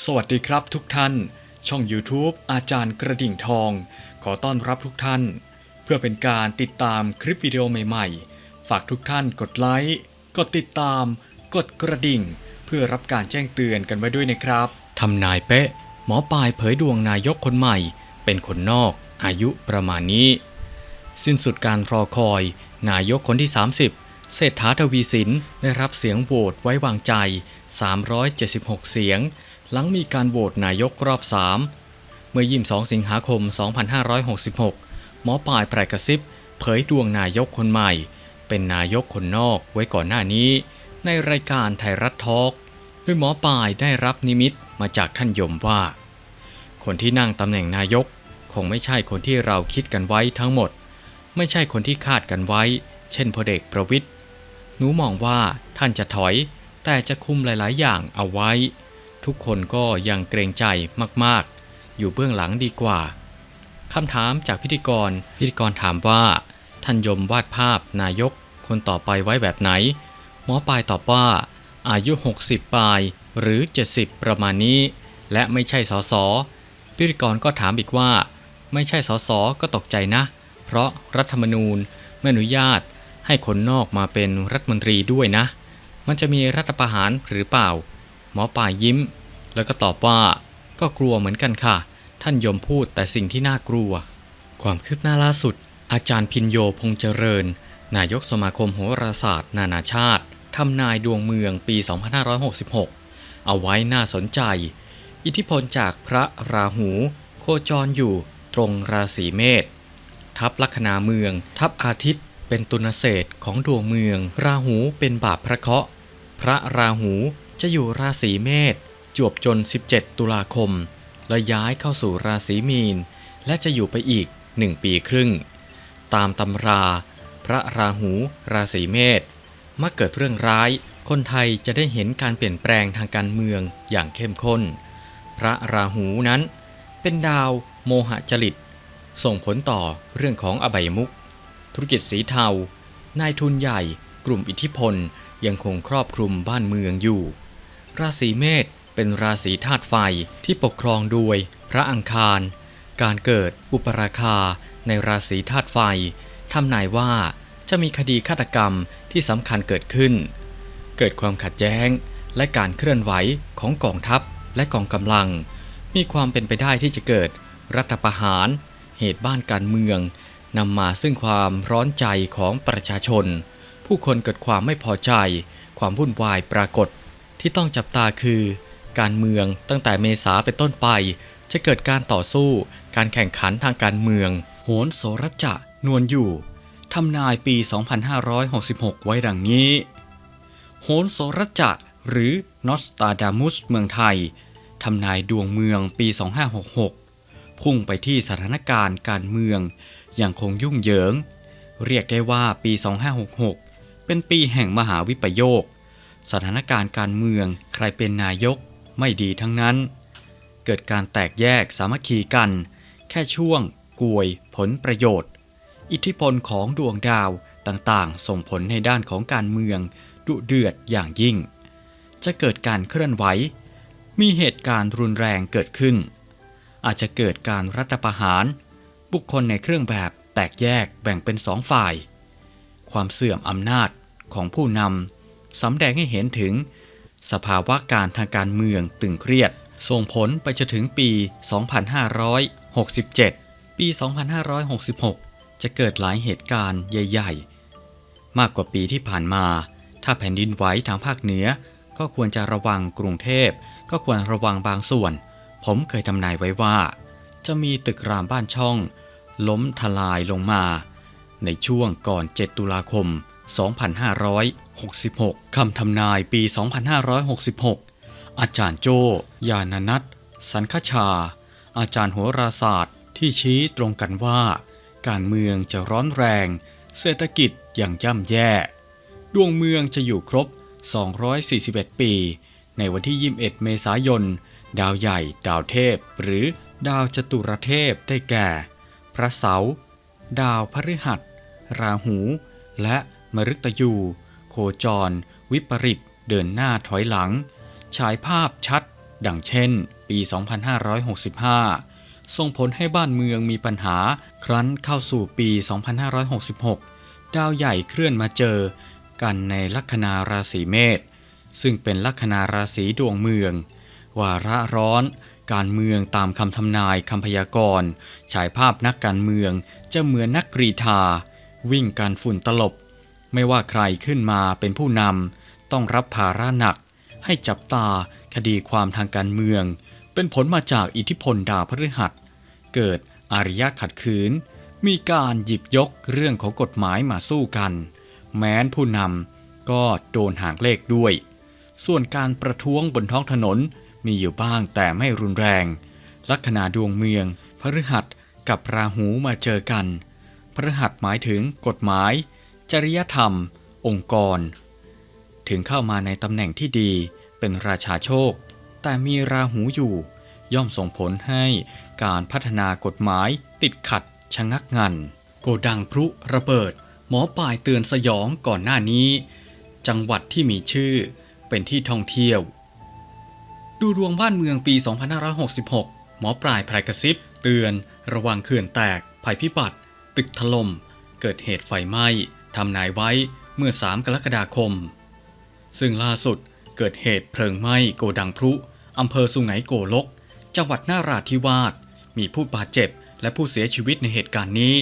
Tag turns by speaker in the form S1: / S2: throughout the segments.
S1: สวัสดีครับทุกท่าน ช่อง YouTube อาจารย์กระดิ่งทอง ขอต้อนรับทุกท่าน เพื่อเป็นการติดตามคลิปวิดีโอใหม่ๆ ฝากทุกท่านกดไลค์กดติดตาม กดกระดิ่ง เพื่อรับการแจ้งเตือนกันไว้ด้วยนะครับทำนายเป๊ะ หมอปลายเผยดวงนายกคนใหม่ เป็นคนนอก อายุประมาณนี้ สิ้นสุดการรอคอย นายกคนที่ 30 เศรษฐาทวีสินได้รับเสียงโหวตไว้วางใจ 376 เสียง หลังมีการโหวตนายกรอบ 3 เมื่อ 22 สิงหาคม 2566 หมอปลายปลายกระซิบ เผยดวงนายกคนใหม่ เป็นนายกคนนอกไว้ก่อนหน้านี้ ในรายการไทยรัฐทอล์กโดยหมอปลายได้รับนิมิตมาจากท่านยมว่า คนที่นั่งตำแหน่งนายก คงไม่ใช่คนที่เราคิดกันไว้ทั้งหมด ไม่ใช่คนที่คาดกันไว้ เช่นพลเอกประวิทย์หนูมองว่าท่านจะถอย แต่จะคุมหลาย ๆ อย่างเอาไว้ ทุกคนก็ยังเกรงใจมากๆ อยู่เบื้องหลังดีกว่าคำถามจากพิธีกร พิธีกรถามว่า ท่านยมวาดภาพนายกคนต่อไปไว้แบบไหน หมอปลายตอบว่า อายุ 60ปลายหรือ 70 ประมาณนี้ และไม่ใช่สอสอพิธีกรก็ถามอีกว่า ไม่ใช่สอสอก็ตกใจนะ เพราะรัฐธรรมนูญไม่อนุญาตให้คนนอกมาเป็นรัฐมนตรีด้วยนะ มันจะมีรัฐประหารหรือเปล่า หมอป่ายิ้ม แล้วก็ตอบว่า ก็กลัวเหมือนกันค่ะ ท่านยมพูดแต่สิ่งที่น่ากลัว ความคืบหน้าล่าสุด อาจารย์พินโยพงเจริญ นายกสมาคมโหราศาสตร์ นานาชาติทำนายดวงเมืองปี 2566 เอาไว้น่าสนใจ อิทธิพลจากพระราหู โคจรอยู่ตรงราศีเมษทับลัคนาเมือง ทับอาทิตย์ เป็นตุนเศษของดวงเมือง ราหูเป็นบาปพระเคราะห์พระราหู จะอยู่ราศีเมษจวบจน 17 ตุลาคม และย้ายเข้าสู่ราศีมีน และจะอยู่ไปอีก 1 ปีครึ่ง ตามตำรา พระราหู ราศีเมษมักเกิดเรื่องร้าย คนไทยจะได้เห็นการเปลี่ยนแปลงทางการเมืองอย่างเข้มข้น พระราหูนั้น เป็นดาวโมหะจริต ส่งผลต่อเรื่องของอบายมุขธุรกิจสีเทา นายทุนใหญ่ กลุ่มอิทธิพลยังคงครอบคลุมบ้านเมืองอยู่ ราศีเมษเป็นราศีธาตุไฟที่ปกครองโดยพระอังคาร การเกิดอุปราคาในราศีธาตุไฟทำนายว่าจะมีคดีฆาตกรรมที่สำคัญเกิดขึ้น เกิดความขัดแย้ง และการเคลื่อนไหวของกองทัพและกองกำลัง มีความเป็นไปได้ที่จะเกิดรัฐประหาร เหตุบ้านการเมืองนำมาซึ่งความร้อนใจของประชาชน ผู้คนเกิดความไม่พอใจ ความวุ่นวายปรากฏ ที่ต้องจับตาคือ การเมืองตั้งแต่เมษาเป็นต้นไป จะเกิดการต่อสู้ การแข่งขันทางการเมือง โหนโสรจะ นวลอยู่ทำนายปี 2566 ไว้ดังนี้ โหนโสรจะ หรือนอสตาดามุสเมืองไทยทำนายดวงเมืองปี 2566 พุ่งไปที่สถานการณ์การเมืองยังคงยุ่งเหยิง เรียกได้ว่าปี 2566 เป็นปีแห่งมหาวิปโยค สถานการณ์การเมืองใครเป็นนายกไม่ดีทั้งนั้น เกิดการแตกแยกสามัคคีกัน แค่ช่วงกวยผลประโยชน์ อิทธิพลของดวงดาวต่างๆ ส่งผลในด้านของการเมืองดุเดือดอย่างยิ่ง จะเกิดการเคลื่อนไหว มีเหตุการณ์รุนแรงเกิดขึ้น อาจจะเกิดการรัฐประหาร บุคคลในเครื่องแบบแตกแยกแบ่งเป็นสองฝ่าย ความเสื่อมอำนาจของผู้นำ สำแดงให้เห็นถึง สภาวะการทางการเมืองตึงเครียด ส่งผลไปจนถึงปี 2567 ปี 2566 จะเกิดหลายเหตุการณ์ใหญ่ ๆ มากกว่าปีที่ผ่านมา ถ้าแผ่นดินไหวทางภาคเหนือ ก็ควรจะระวังกรุงเทพ ก็ควรระวังบางส่วน ผมเคยทำนายไว้ว่า จะมีตึกรามบ้านช่อง ล้มทลายลงมา ในช่วงก่อน 7 ตุลาคม 2500 2566 คำทำนายปี 2566 อาจารย์โจยานนัทสันคชา อาจารย์โหราศาสตร์ที่ชี้ตรงกันว่า การเมืองจะร้อนแรง เศรษฐกิจอย่างย่ำแย่ ดวงเมืองจะอยู่ครบ 241 ปี ในวันที่ 21 เมษายน ดาวใหญ่ ดาวเทพ หรือดาวจตุรเทพได้แก่ พระเสาร์ดาวพฤหัส ราหู และมฤตยู โคจร วิปริตเดินหน้าถอยหลัง ฉายภาพชัด ดังเช่น ปี 2565 ส่งผลให้บ้านเมืองมีปัญหา ครั้นเข้าสู่ปี 2566 ดาวใหญ่เคลื่อนมาเจอ กันในลัคนาราศีเมษ ซึ่งเป็นลัคนาราศีดวงเมือง วาระร้อนการเมืองตามคำทำนายคำพยากรณ์ฉายภาพนักการเมืองจะเหมือนนักกรีธา วิ่งการฝุ่นตลบ ไม่ว่าใครขึ้นมาเป็นผู้นำต้องรับภาระหนัก ให้จับตาคดีความทางการเมือง เป็นผลมาจากอิทธิพลดาวพฤหัส เกิดอารยะขัดขืน มีการหยิบยกเรื่องของกฎหมายมาสู้กัน แม้นผู้นำก็โดนหางเลขด้วย ส่วนการประท้วงบนท้องถนนมีอยู่บ้างแต่ไม่รุนแรง ลัคนาดวงเมืองพฤหัสกับราหูมาเจอกันพฤหัสหมายถึงกฎหมาย จริยธรรม องค์กร ถึงเข้ามาในตำแหน่งที่ดีเป็นราชาโชค แต่มีราหูอยู่ ย่อมส่งผลให้การพัฒนากฎหมายติดขัดชะงักงัน โกดังพลุระเบิด หมอปลายเตือนสยองก่อนหน้านี้ จังหวัดที่มีชื่อเป็นที่ท่องเที่ยว ดูดวงบ้านเมืองปี 2566 หมอปลายพรายกระซิบ เตือนระวังเขื่อนแตกภัยพิบัติ ตึกถล่มเกิดเหตุไฟไหม้ ทำนายไว้เมื่อ 3 กรกฎาคม ซึ่งล่าสุดเกิดเหตุเพลิงไหม้โกดังพลุอำเภอสุไหงโกลก จังหวัดนาราธิวาส มีผู้บาดเจ็บและผู้เสียชีวิตในเหตุการณ์นี้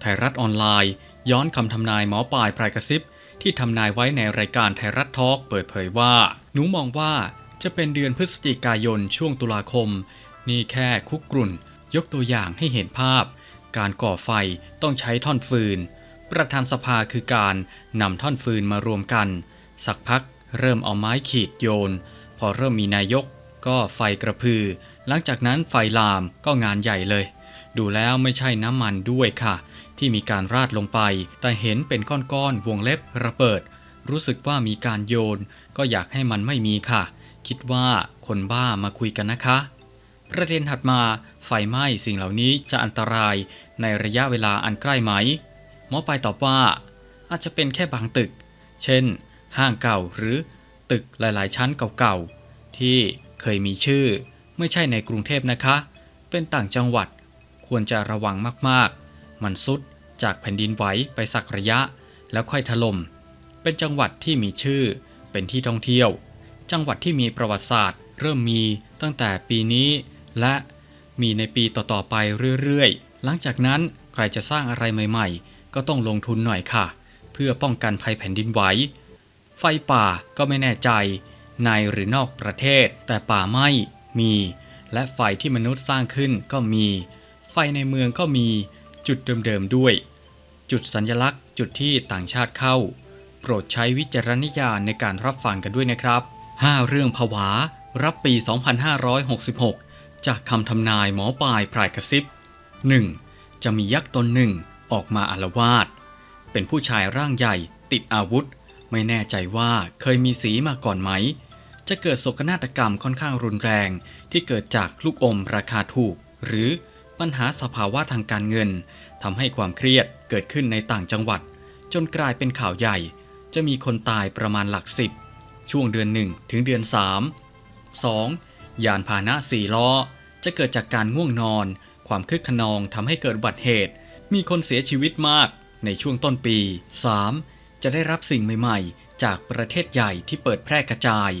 S1: ไทยรัฐออนไลน์ ย้อนคำทำนายหมอปลายพรายกระซิบ ที่ทำนายไว้ในรายการไทยรัฐทอล์กเปิดเผยว่า หนูมองว่าจะเป็นเดือนพฤศจิกายนช่วงตุลาคม นี่แค่คุกกรุ่น ยกตัวอย่างให้เห็นภาพ การก่อไฟต้องใช้ท่อนฟืน ประธานสภาคือการนำท่อนฟืนมารวมกัน สักพักเริ่มเอาไม้ขีดโยน พอเริ่มมีนายกก็ไฟกระพือ หลังจากนั้นไฟลามก็งานใหญ่เลย ดูแล้วไม่ใช่น้ำมันด้วยค่ะ ที่มีการราดลงไป แต่เห็นเป็นก้อนๆวงเล็บระเบิด รู้สึกว่ามีการโยน ก็อยากให้มันไม่มีค่ะ คิดว่าคนบ้ามาคุยกันนะคะ ประเด็นถัดมาไฟไหม้สิ่งเหล่านี้จะอันตรายในระยะเวลาอันใกล้ไหม หมอปลายตอบว่า อาจจะเป็นแค่บางตึก เช่น ห้างเก่าหรือตึกหลายๆ ชั้นเก่าๆ ที่เคยมีชื่อไม่ใช่ในกรุงเทพนะคะ เป็นต่างจังหวัดควรจะระวังมากๆ มันซุดจากแผ่นดินไหวไปสักระยะ แล้วค่อยถลม่ม เป็นจังหวัดที่มีชื่อ เป็นที่ท่องเที่ยว จังหวัดที่มีประวัติศาสตร์ เริ่มมีตั้งแต่ปีนี้ และมีในปีต่อๆไปเรื่อยๆ หลังจากนั้นใครจะสร้างอะไรใหม่ ๆ ก็ต้องลงทุนหน่อยค่ะ เพื่อป้องกันภัยแผ่นดินไหว ไฟป่าก็ไม่แน่ใจ ในหรือนอกประเทศ แต่ป่าไหม้มี และไฟที่มนุษย์สร้างขึ้นก็มี ไฟในเมืองก็มีจุดเดิมๆด้วย จุดสัญลักษณ์ จุดที่ต่างชาติเข้า โปรดใช้วิจารณญาณในการรับฟังกันด้วยนะครับ 5 เรื่องผวา รับปี 2566 จากคำทำนายหมอปลายพรายกระซิบ 1. จะมียักษ์ตนหนึ่ง ออกมาอาละวาดเป็นผู้ชายร่างใหญ่ติดอาวุธ ไม่แน่ใจว่าเคยมีสีมาก่อนไหม จะเกิดโศกนาฏกรรมค่อนข้างรุนแรงที่เกิดจากลูกอมราคาถูก หรือปัญหาสภาวะทางการเงินทำให้ความเครียดเกิดขึ้นในต่างจังหวัด จนกลายเป็นข่าวใหญ่ จะมีคนตายประมาณหลักสิบช่วงเดือน 1 ถึงเดือน 3 2. ยานพาหนะ4ล้อ จะเกิดจากการง่วงนอน ความคึกขนองทำให้เกิดอุบัติเหตุ มีคนเสียชีวิตมากในช่วงต้นปี 3. จะได้รับสิ่งใหม่ๆ จากประเทศใหญ่ที่เปิดแพร่กระจาย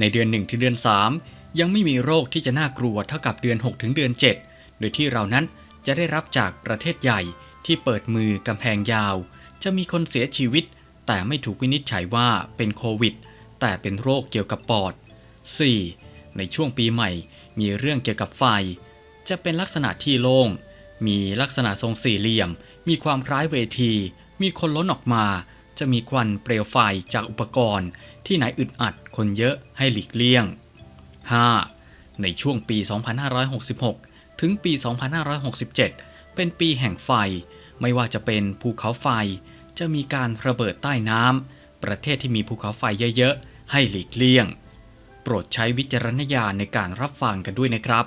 S1: ในเดือน1ถึงเดือน 3 ยังไม่มีโรคที่จะน่ากลัวเท่ากับเดือน6ถึงเดือน 7 โดยที่เรานั้นจะได้รับจากประเทศใหญ่ที่เปิดมือกำแพงยาว จะมีคนเสียชีวิต แต่ไม่ถูกวินิจฉัยว่าเป็นโควิด แต่เป็นโรคเกี่ยวกับปอด 4. ในช่วงปีใหม่มีเรื่องเกี่ยวกับไฟ จะเป็นลักษณะที่โล่ง มีลักษณะทรงสี่เหลี่ยม มีความคล้ายเวที มีคนล้นออกมา จะมีควันเปลวไฟจากอุปกรณ์ ที่ไหนอึดอัดคนเยอะให้หลีกเลี่ยง 5. ในช่วงปี 2566 ถึงปี 2567 เป็นปีแห่งไฟ ไม่ว่าจะเป็นภูเขาไฟ จะมีการระเบิดใต้น้ำ ประเทศที่มีภูเขาไฟเยอะๆ ให้หลีกเลี่ยง โปรดใช้วิจารณญาณในการรับฟังกันด้วยนะครับ